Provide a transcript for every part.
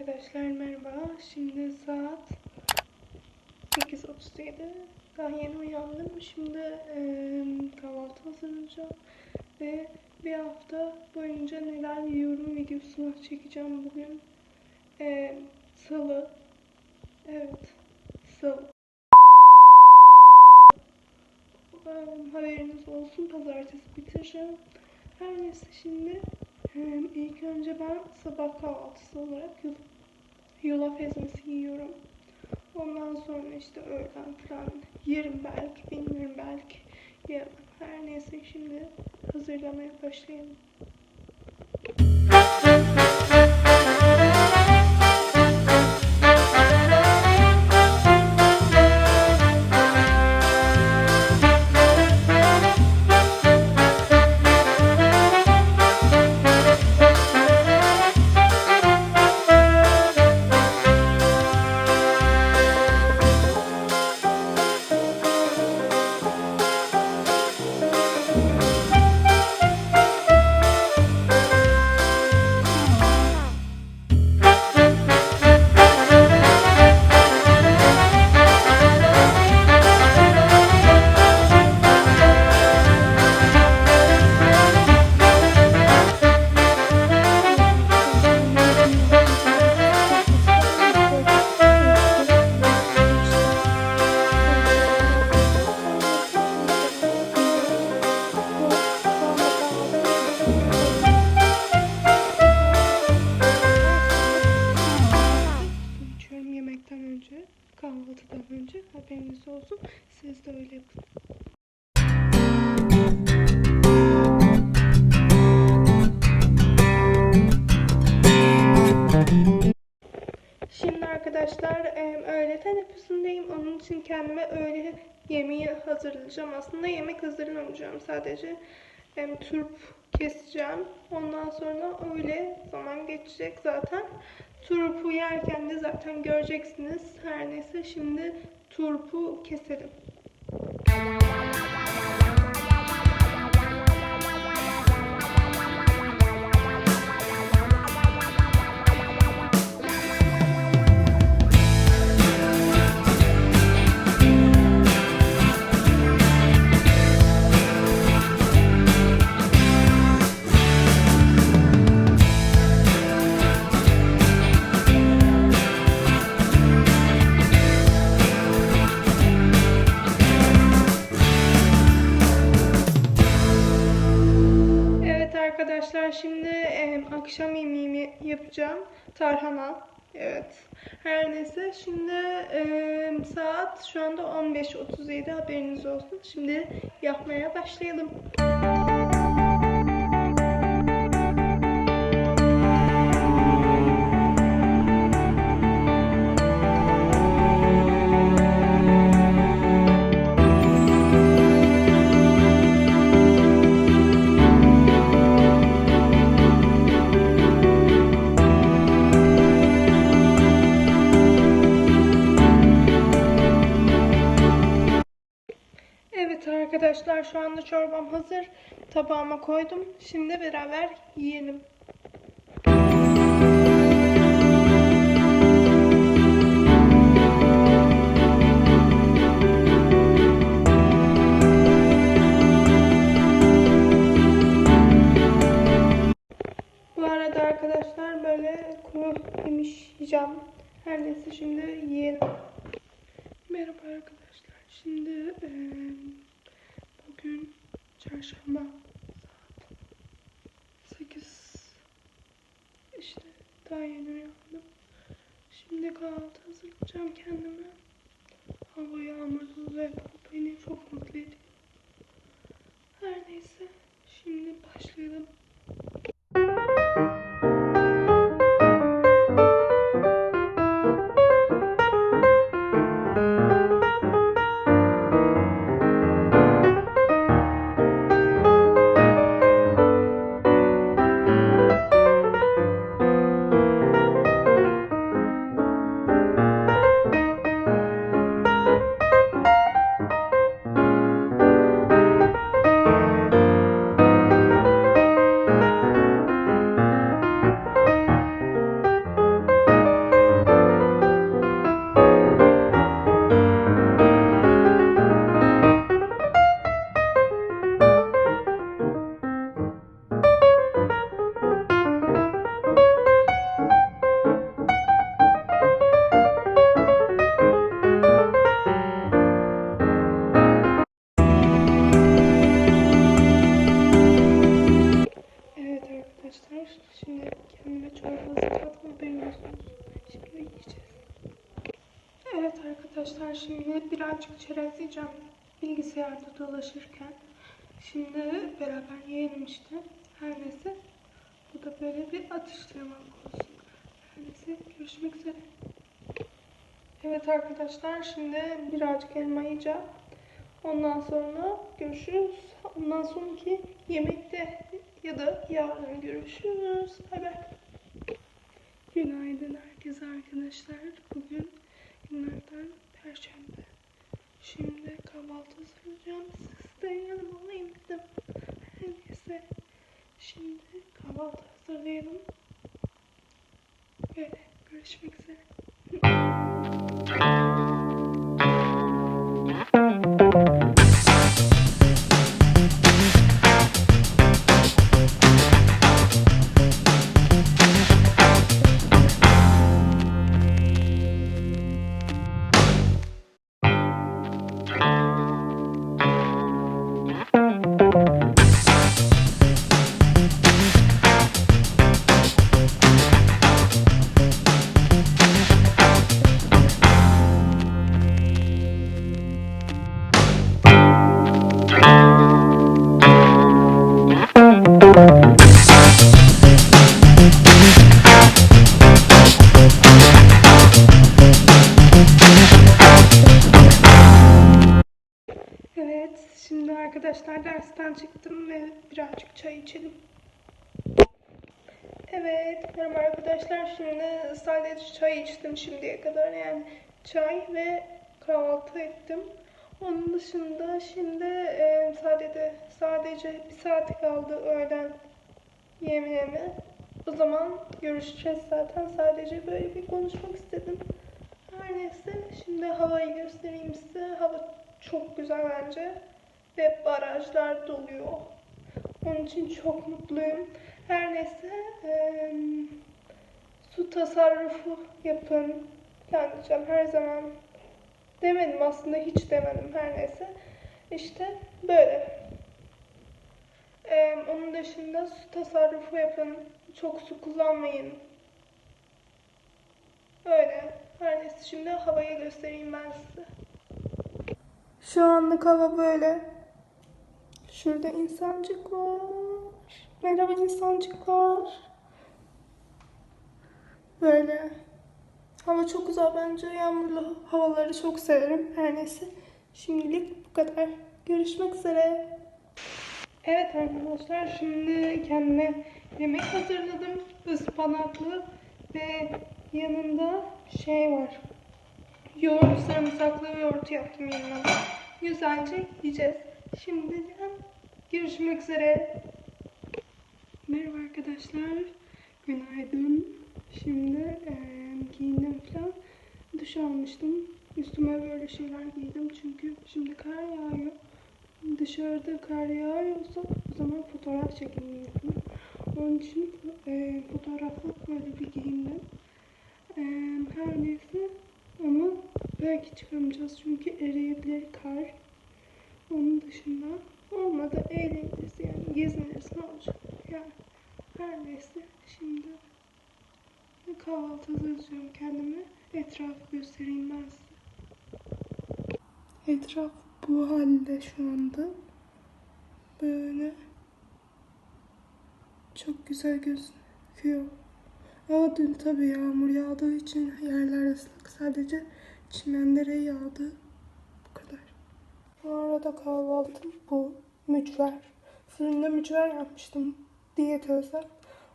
arkadaşlar merhaba. Şimdi saat 8.37. Daha yeni uyandım. Şimdi eee kahvaltı hazırlayacağım. Ve bir hafta boyunca neler yiyorum videosunu çekeceğim bugün. Eee salı. Evet. Salı. Eee, haberiniz olsun. Pazartesi bitireceğim. Her neyse şimdi ilk önce ben sabah kahvaltısı olarak yulaf ezmesi yiyorum. Ondan sonra işte öğlen falan yerim belki, bilmiyorum belki yemem. Her neyse şimdi hazırlamaya başlayalım. Arkadaşlar öğle teneffüsündeyim. Onun için kendime öğle yemeği hazırlayacağım. Aslında yemek hazırlamayacağım. Sadece turp keseceğim. Ondan sonra öyle zaman geçecek zaten. Turpu yerken de zaten göreceksiniz. Her neyse şimdi turpu keselim. Yapacağım. Tarhana. Evet. Her neyse şimdi em, saat şu anda 15.37 haberiniz olsun. Şimdi yapmaya başlayalım. Evet arkadaşlar şu anda çorbam hazır. Tabağıma koydum. Şimdi beraber yiyelim. Bu arada arkadaşlar böyle kuru yemiş yiyeceğim. Her neyse şimdi yiyelim. Merhaba arkadaşlar. Şimdi eee, bugün çarşamba saat 8 işte daha yeni uyandım. Şimdi kahvaltı hazırlayacağım kendime. Hava yağmursuz ve bu beni çok mutlu ediyor. Her neyse şimdi başlayalım. Şimdi beraber yiyelim işte. Her neyse. Bu da böyle bir atıştırmalık olsun. Her neyse görüşmek üzere. Evet arkadaşlar şimdi birazcık elma yiyeceğim. Ondan sonra görüşürüz. Ondan sonraki yemekte ya da yarın görüşürüz. Bay bay. Günaydın herkese arkadaşlar. Bugün günlerden Perşembe. Şimdi kahvaltı hazırlayacağım. Siz de yanıma alayım dedim. Her neyse. Şimdi kahvaltı hazırlayalım. Ve görüşmek üzere. arkadaşlar dersten çıktım ve birazcık çay içelim. Evet, merhaba arkadaşlar. Şimdi sadece çay içtim şimdiye kadar. Yani çay ve kahvaltı ettim. Onun dışında şimdi e, sadece sadece bir saat kaldı öğlen yemeğime. O zaman görüşeceğiz zaten. Sadece böyle bir konuşmak istedim. Her neyse şimdi havayı göstereyim size. Hava çok güzel bence. Ve barajlar doluyor. Onun için çok mutluyum. Her neyse eee, su tasarrufu yapın. Diyeceğim her zaman demedim aslında hiç demedim her neyse. İşte böyle. Eee, onun dışında su tasarrufu yapın. Çok su kullanmayın. Öyle. Her neyse şimdi havayı göstereyim ben size. Şu anlık hava böyle. Şurada insancık var. Merhaba insancıklar. Böyle. Hava çok güzel bence. Yağmurlu havaları çok severim. Her neyse. Şimdilik bu kadar. Görüşmek üzere. Evet arkadaşlar şimdi kendime yemek hazırladım. Ispanaklı ve yanında şey var. Yoğurt, sarımsaklı yoğurt yaptım yanına. Güzelce yiyeceğiz. Şimdiden görüşmek üzere. Merhaba arkadaşlar. Günaydın. Şimdi eee giyindim falan. Duş almıştım. Üstüme böyle şeyler giydim çünkü şimdi kar yağıyor. Dışarıda kar yağıyorsa o zaman fotoğraf çekimi yapıyorum. Onun için eee fotoğraflık böyle bir giyindim. Eee, her neyse ama belki çıkamayacağız çünkü eriyebilir kar. Onun dışında olmadı eğleniriz yani geziniriz ne olacak yani. Her neyse şimdi kahvaltı hazırlayacağım kendime. Etrafı göstereyim ben size. Etraf bu halde şu anda. Böyle çok güzel gözüküyor. Ama dün tabii yağmur yağdığı için yerler ıslak. Sadece çimenlere yağdı. Bu arada kahvaltım bu. Mücver. Fırında mücver yapmıştım. Diyet özel.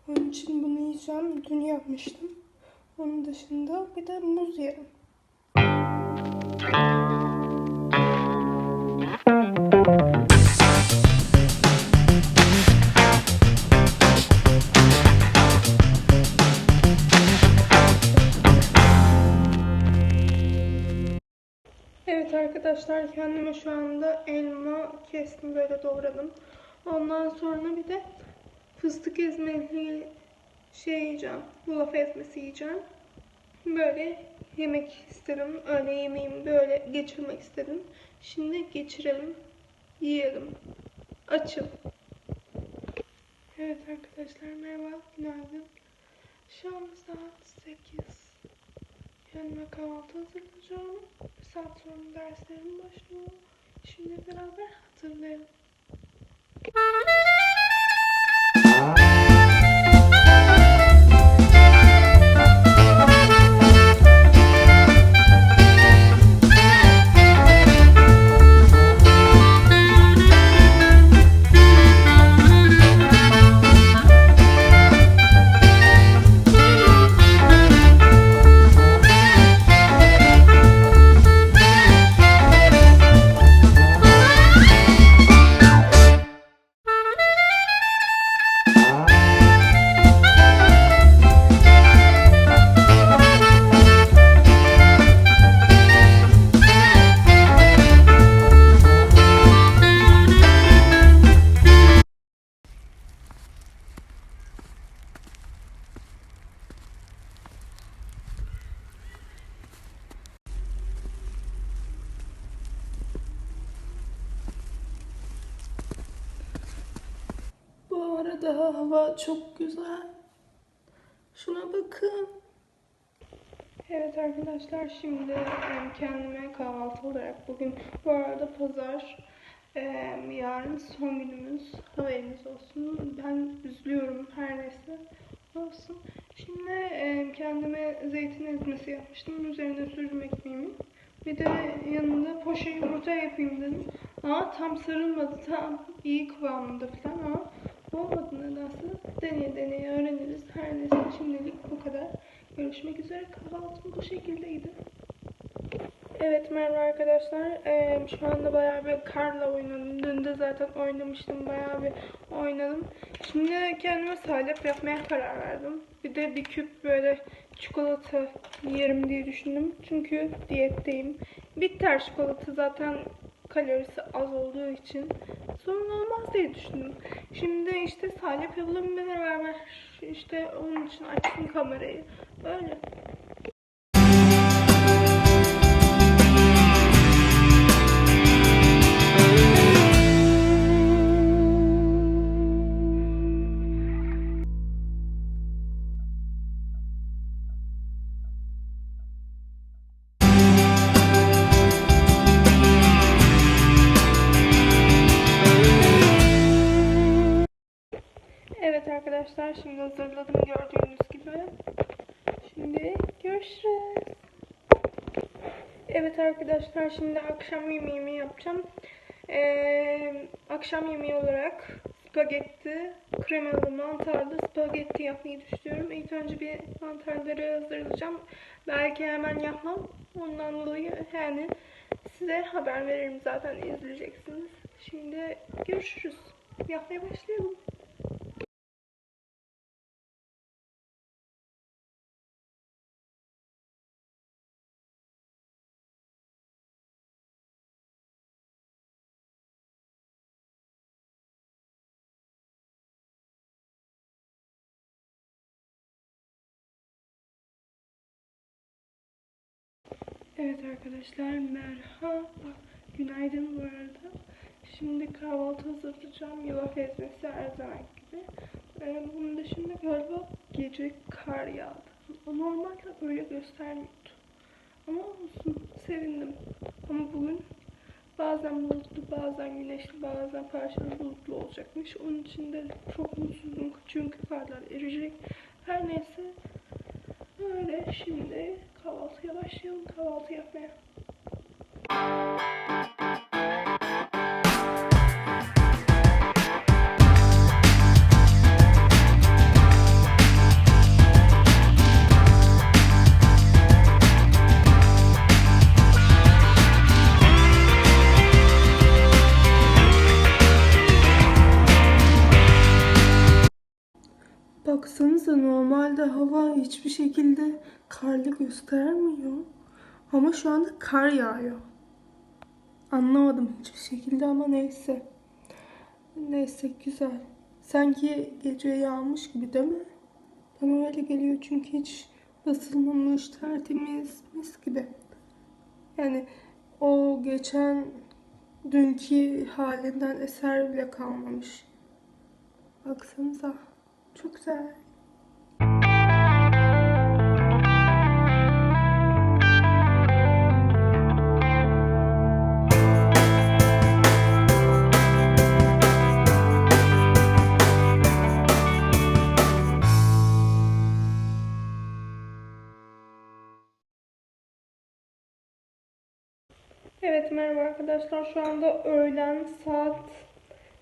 Onun için bunu yiyeceğim. Dün yapmıştım. Onun dışında bir de muz yerim. Arkadaşlar kendime şu anda elma kestim böyle doğradım. Ondan sonra bir de fıstık ezmeli şey yiyeceğim. Yulaf ezmesi yiyeceğim. Böyle yemek istedim. Öğle yemeğimi böyle geçirmek istedim. Şimdi geçirelim. Yiyelim. Açım. Evet arkadaşlar merhaba. Günaydın. Şu an saat 8. Kendime kahvaltı hazırlayacağım. Saat sonra derslerim başlıyor. Şimdi beraber hatırlayalım. Arada hava çok güzel. Şuna bakın. Evet arkadaşlar şimdi kendime kahvaltı olarak bugün bu arada pazar yarın son günümüz haberiniz olsun. Ben üzülüyorum her neyse olsun. Şimdi kendime zeytin ezmesi yapmıştım. Üzerine sürüm ekmeğimi. Bir de yanında poşe yumurta yapayım dedim. Ama tam sarılmadı. Tam iyi kıvamında falan ama olmadı nedense. Deneye deneye öğreniriz. Her neyse şimdilik bu kadar. Görüşmek üzere. Kahvaltım bu şekildeydi. Evet merhaba arkadaşlar. Ee, şu anda bayağı bir karla oynadım. Dün de zaten oynamıştım. Bayağı bir oynadım. Şimdi kendime salep yapmaya karar verdim. Bir de bir küp böyle çikolata yerim diye düşündüm. Çünkü diyetteyim. Bitter çikolata zaten kalorisi az olduğu için sorun olmaz diye düşündüm. Şimdi işte salep yapalım beraber. İşte onun için açtım kamerayı. Böyle. Arkadaşlar şimdi hazırladım gördüğünüz gibi. Şimdi görüşürüz. Evet arkadaşlar şimdi akşam yemeğimi yapacağım. Ee, akşam yemeği olarak spagetti, kremalı mantarlı spagetti yapmayı düşünüyorum. İlk önce bir mantarları hazırlayacağım. Belki hemen yapmam. Ondan dolayı yani size haber veririm zaten izleyeceksiniz. Şimdi görüşürüz. Yapmaya başlayalım. Evet arkadaşlar merhaba. Günaydın bu arada. Şimdi kahvaltı hazırlayacağım. Yulaf ezmesi her zaman gibi. Ee, bunun dışında galiba gece kar yağdı. O normalde öyle göstermiyordu. Ama olsun sevindim. Ama bugün bazen bulutlu, bazen güneşli, bazen parçalı bulutlu olacakmış. Onun için de çok mutsuzum çünkü karlar eriyecek. Her neyse Öyle şimdi kahvaltıya başlayalım kahvaltı yapmaya. Şekilde karlı göstermiyor. Ama şu anda kar yağıyor. Anlamadım hiçbir şekilde ama neyse. Neyse güzel. Sanki gece yağmış gibi değil mi? Bana öyle geliyor çünkü hiç ısılmamış, tertemiz, mis gibi. Yani o geçen dünkü halinden eser bile kalmamış. Baksanıza. Çok güzel. Merhaba arkadaşlar. Şu anda öğlen saat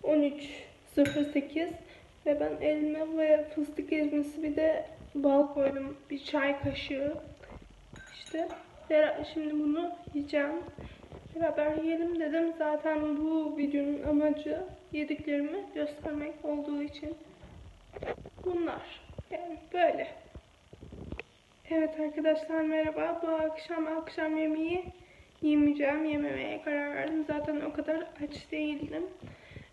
13.08 ve ben elma ve fıstık ezmesi bir de bal koydum. Bir çay kaşığı. İşte şimdi bunu yiyeceğim. Beraber yiyelim dedim. Zaten bu videonun amacı yediklerimi göstermek olduğu için bunlar. Yani böyle. Evet arkadaşlar merhaba. Bu akşam akşam yemeği yemeyeceğim. Yememeye karar verdim. Zaten o kadar aç değildim.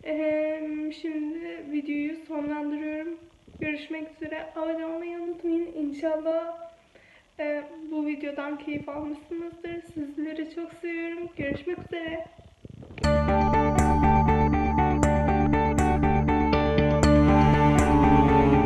Ee, şimdi videoyu sonlandırıyorum. Görüşmek üzere. Abone olmayı unutmayın. İnşallah e, bu videodan keyif almışsınızdır. Sizleri çok seviyorum. Görüşmek üzere.